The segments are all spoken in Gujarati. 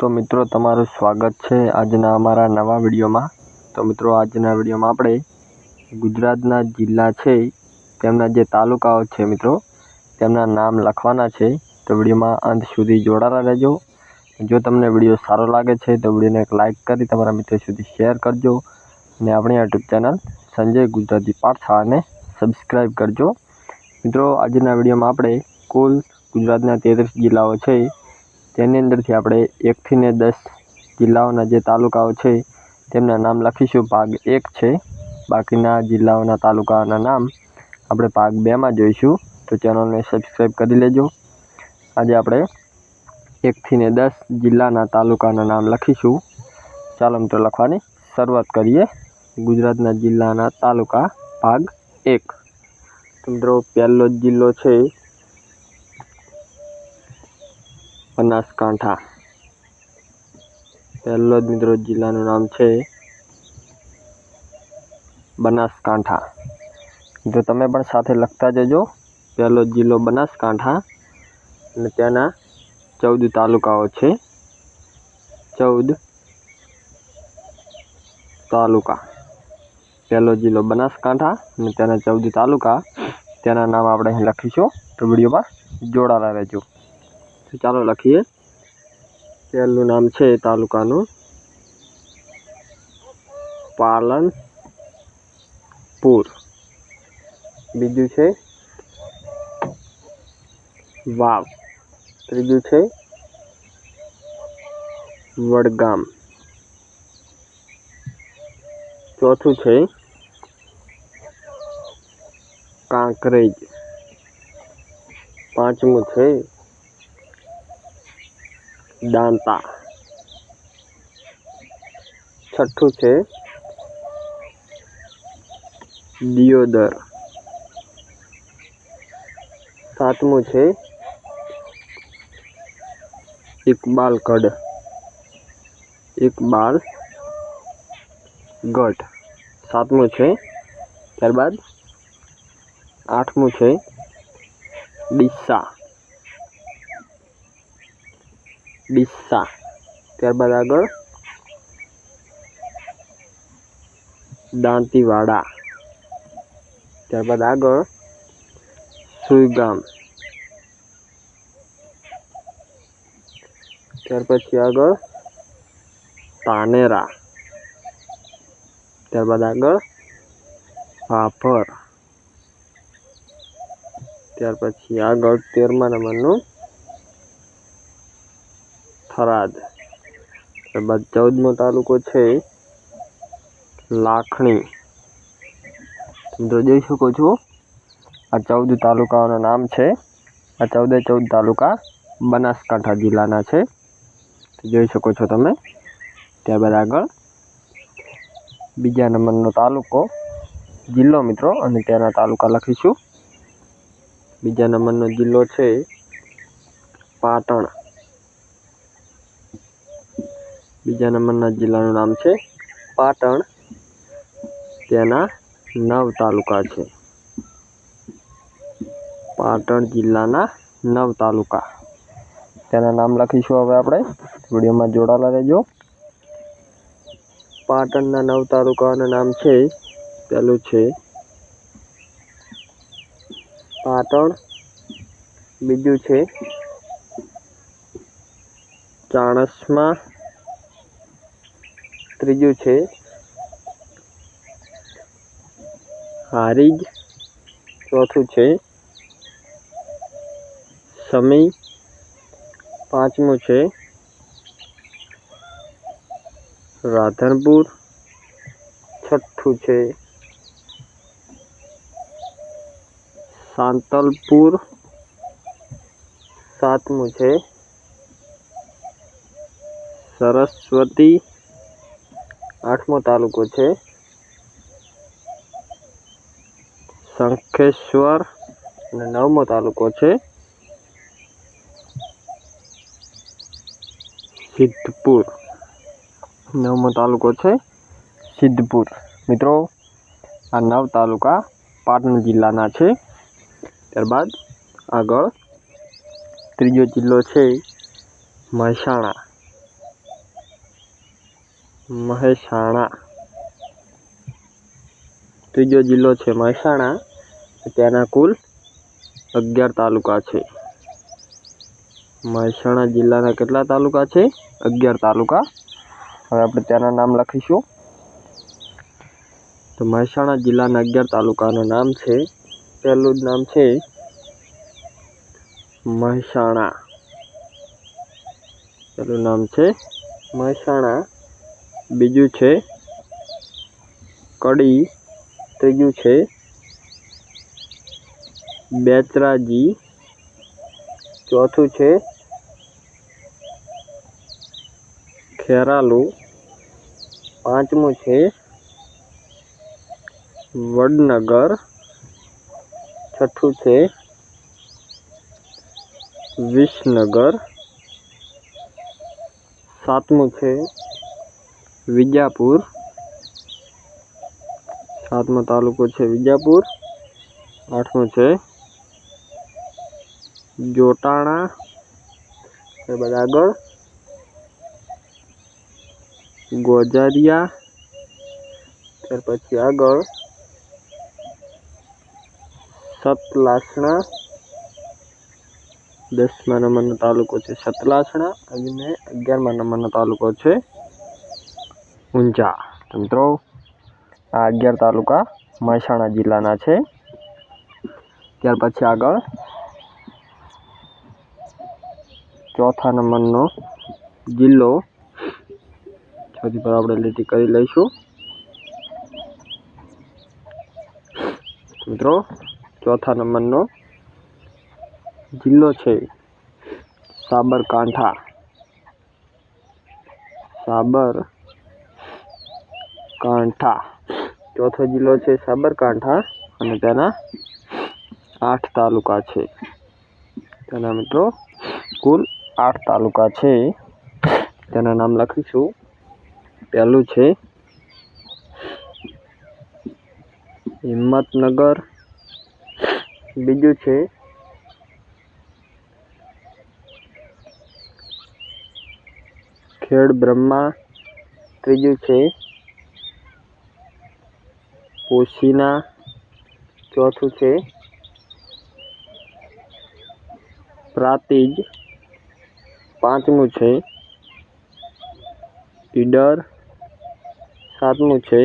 તો મિત્રો, તમારું સ્વાગત છે આજના અમારા નવા વિડીયોમાં. તો મિત્રો, આજના વિડીયોમાં આપણે ગુજરાતના જિલ્લા છે, તેમના જે તાલુકાઓ છે મિત્રો, તેમના નામ લખવાના છે. તો વિડીયોમાં અંત સુધી જોડાતા રહેજો. જો તમને વીડિયો સારો લાગે છે, તો વિડીયોને એક લાઇક કરી તમારા મિત્રો સુધી શેર કરજો. અને આપણી યુટ્યુબ ચેનલ સંજય ગુજરાતી પાઠશાળાને સબસ્ક્રાઈબ કરજો. મિત્રો, આજના વિડીયોમાં આપણે કુલ ગુજરાતના તેત્રીસ જિલ્લાઓ છે તેની અંદરથી આપણે એકથી ને દસ જિલ્લાઓના જે તાલુકાઓ છે, તેમના નામ લખીશું. ભાગ એક છે, બાકીના જિલ્લાઓના તાલુકાના નામ આપણે ભાગ બેમાં જોઈશું. તો ચેનલને સબસ્ક્રાઈબ કરી લેજો. આજે આપણે એકથી ને દસ જિલ્લાના તાલુકાના નામ લખીશું. ચાલો મિત્રો, લખવાની શરૂઆત કરીએ. ગુજરાતના જિલ્લાના તાલુકા ભાગ એક. મિત્રો, પહેલો જ જિલ્લો છે બનાસકાંઠા. પહેલો જ મિત્રો જિલ્લાનું નામ છે બનાસકાંઠા. જો તમે પણ સાથે લખતા જજો, પહેલો જિલ્લો બનાસકાંઠા અને ત્યાંના ચૌદ તાલુકાઓ છે. ચૌદ તાલુકા. પહેલો જિલ્લો બનાસકાંઠા અને તેના ચૌદ તાલુકા. તેના નામ આપણે અહીં લખીશું. તો વિડીયોમાં જોડાયેલા રહેજો. ચાલો લખીએ પહેલું નામ છે તાલુકાનું પાલનપુર બીજું છે વાવ ત્રીજું છે વડગામ ચોથું છે કાંકરેજ પાંચમું છે દાંતા છઠ્ઠું છે દિયોદર સાતમું છે ઇકબાલગઢ ઇકબાલ ગઢ સાતમું છે ત્યારબાદ આઠમું છે ડીસા। ડીસા. ત્યારબાદ આગળ દાંતીવાડા. ત્યારબાદ આગળ સુઈગામ. ત્યાર પછી આગળ તાનેરા ત્યારબાદ આગળ ફાફર. ત્યાર પછી આગળ તેરમા નંબરનું થરાદ. ત્યારબાદ ચૌદમો તાલુકો છે લાખણી. મિત્રો જોઈ શકો છો, આ ચૌદ તાલુકાઓનું નામ છે. આ ચૌદે ચૌદ તાલુકા બનાસકાંઠા જિલ્લાના છે. જોઈ શકો છો તમે. ત્યારબાદ આગળ બીજા નંબરનો તાલુકો જિલ્લો મિત્રો, અને ત્યાંના તાલુકા લખીશું. બીજા નંબરનો જિલ્લો છે પાટણ. બીજા નંબરના જિલ્લાનું નામ છે પાટણ. તેના નવ તાલુકા છે. પાટણ જિલ્લાના નવ તાલુકા. તેના નામ લખીશું હવે આપણે. વિડીયોમાં જોડાયેલા રહેજો. પાટણના નવ તાલુકાના નામ છે પહેલું છે પાટણ, બીજું છે ચાણસ્મા ત્રીજું છે હારીજ. ચોથું છે સમી. પાંચમું છે રાધનપુર. છઠ્ઠું છે સાંતલપુર. સાતમું છે સરસ્વતી. આઠમો તાલુકો છે. શંખેશ્વર અને નવમો તાલુકો છે. સિદ્ધપુર નવમો તાલુકો છે. સિદ્ધપુર. મિત્રો, આ નવ તાલુકા પાટણ જિલ્લાના છે. ત્યારબાદ આગળ ત્રીજો જિલ્લો છે મહેસાણા. મહેસાણા ત્રીજો જિલ્લો છે મહેસાણા તેના કુલ અગિયાર તાલુકા છે. મહેસાણા જિલ્લાના કેટલા તાલુકા છે? અગિયાર તાલુકા. હવે આપણે તેના નામ લખીશું. તો મહેસાણા જિલ્લાના અગિયાર તાલુકાનું નામ છે. પહેલું જ નામ છે મહેસાણા પહેલું નામ છે મહેસાણા બીજું છે, કડી, ત્રીજું છે, બેચરાજી, ચોથું છે, ખેરાલુ, પાંચમું છે, વડનગર, છઠ્ઠું છે, વિસનગર, સાતમું છે વિજાપુર સાતમો તાલુકો છે વિજાપુર આઠમું છે જોટાણા ત્યારબાદ આગળ ગોજારિયા ત્યાર પછી આગળ સતલાસણા, દસમા નંબરનો તાલુકો છે સતલાસણા અને અગિયારમા નંબરનો તાલુકો છે ઊંઝા તો મિત્રો આ અગિયાર તાલુકા મહેસાણા જિલ્લાના છે. ત્યાર પછી આગળ ચોથા નંબરનો જિલ્લો, સૌથી પર આપણે લીટી કરી લઈશું. મિત્રો, ચોથા નંબરનો જિલ્લો છે સાબરકાંઠા. સાબરકાંઠા ચોથો જિલ્લો છે સાબરકાંઠા અને તેના આઠ તાલુકા છે. તેના મિત્રો કુલ આઠ તાલુકા છે. તેના નામ લખીશું. પહેલું છે હિંમતનગર. બીજું છે ખેડ બ્રહ્મા ત્રીજું છે પોશીના ચોથું છે પ્રાતિજ પાંચમું છે ઈડર સાતમું છે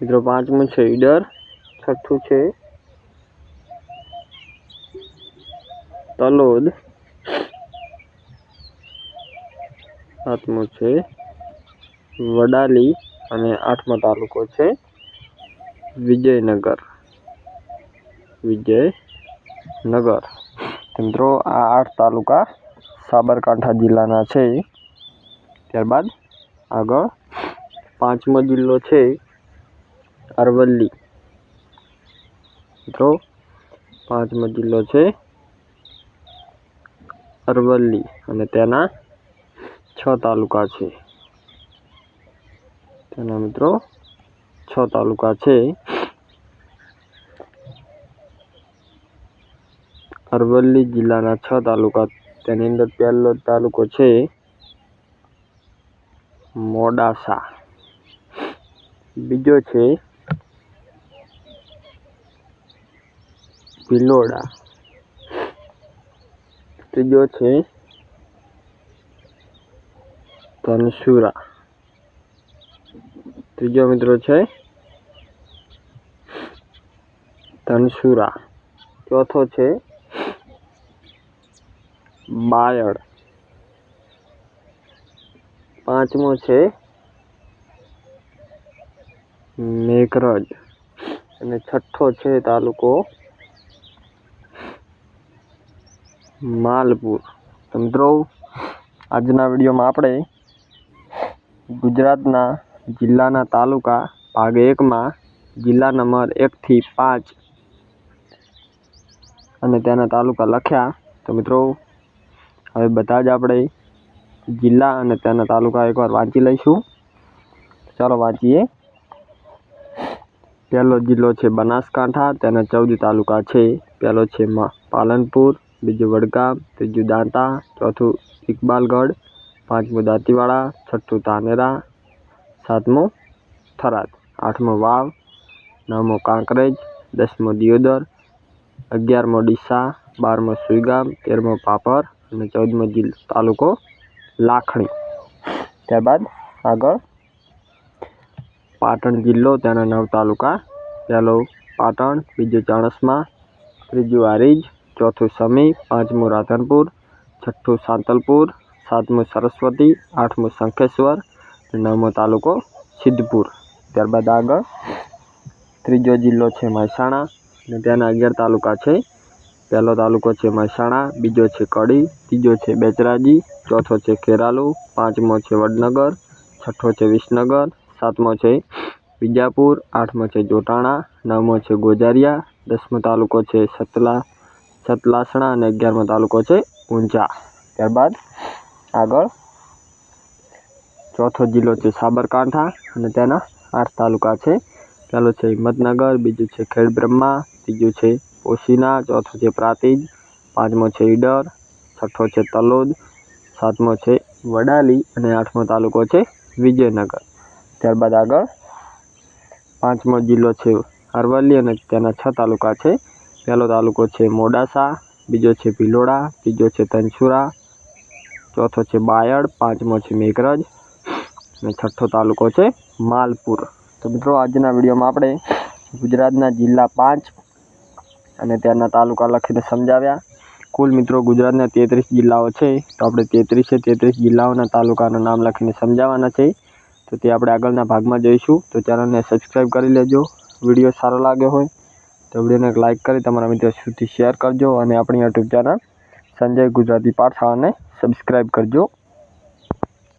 મિત્રો પાંચમું છે ઈડર છઠ્ઠું છે તલોદ સાતમું છે વડાલી અને આઠમો તાલુકો છે વિજયનગર. વિજયનગર. મિત્રો, આ આઠ તાલુકા સાબરકાંઠા જિલ્લાના છે. ત્યારબાદ આગળ પાંચમો જિલ્લો છે અરવલ્લી. મિત્રો, પાંચમો જિલ્લો છે અરવલ્લી અને તેના છ તાલુકા છે. તેના મિત્રો, છ તાલુકા છે. અરવલ્લી જિલ્લાના છ તાલુકા, તેની અંદર પહેલો તાલુકો છે મોડાસા. બીજો છે ભિલોડા. ત્રીજો છે ધનસુરા. ત્રીજો મિત્રો છે ધનસુરા. ચોથો છે બાયડ. પાંચમો છે મેઘરજ. અને છઠ્ઠો છે તાલુકો માલપુર. મિત્રો, આજના વિડીયોમાં આપણે ગુજરાતના જિલ્લાના તાલુકા ભાગ એકમાં જિલ્લા નંબર એકથી પાંચ અને તેના તાલુકા લખ્યા. તો મિત્રો, હવે બધા જ આપણે જિલ્લા અને તેના તાલુકા એકવાર વાંચી લઈશું. ચાલો વાંચીએ. પહેલો જિલ્લો છે બનાસકાંઠા, તેના ચૌદ તાલુકા છે. પહેલો છે પાલનપુર, બીજું વડગામ, ત્રીજું દાંતા, ચોથું ઇકબાલગઢ, પાંચમું દાંતીવાડા, છઠ્ઠું ધાનેરા સાતમું થરાદ. આઠમો વાવ, નવમો કાંકરેજ, દસમો દિયોદર, અગિયારમો ડીસા, બારમો સુઈગામ, તેરમો પાપર અને ચૌદમો જિલ્લો તાલુકો લાખણી. ત્યારબાદ આગળ પાટણ જિલ્લો તેના નવ તાલુકા. પહેલો પાટણ, બીજું ચાણસમા, ત્રીજું આરીજ, ચોથું સમી, પાંચમું રાધનપુર, છઠ્ઠું સાંતલપુર, સાતમું સરસ્વતી, આઠમું શંખેશ્વર નવમો તાલુકો સિદ્ધપુર. ત્યારબાદ આગળ ત્રીજો જિલ્લો છે મહેસાણા અને ત્યાંના અગિયાર તાલુકા છે. પહેલો તાલુકો છે મહેસાણા, બીજો છે કડી, ત્રીજો છે બેચરાજી, ચોથો છે ખેરાલુ પાંચમો છે વડનગર, છઠ્ઠો છે વિસનગર, સાતમો છે વિજાપુર, આઠમો છે જોટાણા, નવમો છે ગોજારિયા, દસમો તાલુકો છે સતલા, સતલાસણા અને અગિયારમો તાલુકો છે ઊંઝા ત્યારબાદ આગળ ચોથો જિલ્લો છે સાબરકાંઠા અને તેના આઠ તાલુકા છે. પહેલો છે હિંમતનગર, બીજું છે ખેડબ્રહ્મા, ત્રીજું છે ઓશીના ચોથો છે પ્રાતિજ, પાંચમો છે ઈડર, છઠ્ઠો છે તલોદ, સાતમો છે વડાલી અને આઠમો તાલુકો છે વિજયનગર. ત્યારબાદ આગળ પાંચમો જિલ્લો છે અરવલ્લી અને તેના છ તાલુકા છે. પહેલો તાલુકો છે મોડાસા, બીજો છે ભિલોડા, ત્રીજો છે તનસુરા, ચોથો છે બાયડ, પાંચમો છે મેઘરજ અને છઠ્ઠો તાલુકો છે માલપુર. તો મિત્રો, આજના વિડીયોમાં આપણે ગુજરાતના જિલ્લા પાંચ અને ત્યાંના તાલુકા લખીને સમજાવ્યા. કુલ મિત્રો, ગુજરાતના તેત્રીસ જિલ્લાઓ છે. તો આપણે તેત્રીસે તેત્રીસ જિલ્લાઓના તાલુકાનું નામ લખીને સમજાવવાના છે. તો તે આપણે આગળના ભાગમાં જોઈશું. તો ચેનલને સબસ્ક્રાઈબ કરી લેજો. વીડિયો સારો લાગ્યો હોય તો વિડીયોને લાઇક કરી તમારા મિત્રો સુધી શેર કરજો અને આપણી યુટ્યુબ ચેનલ સંજય ગુજરાતી પાઠશાળાને સબસ્ક્રાઈબ કરજો.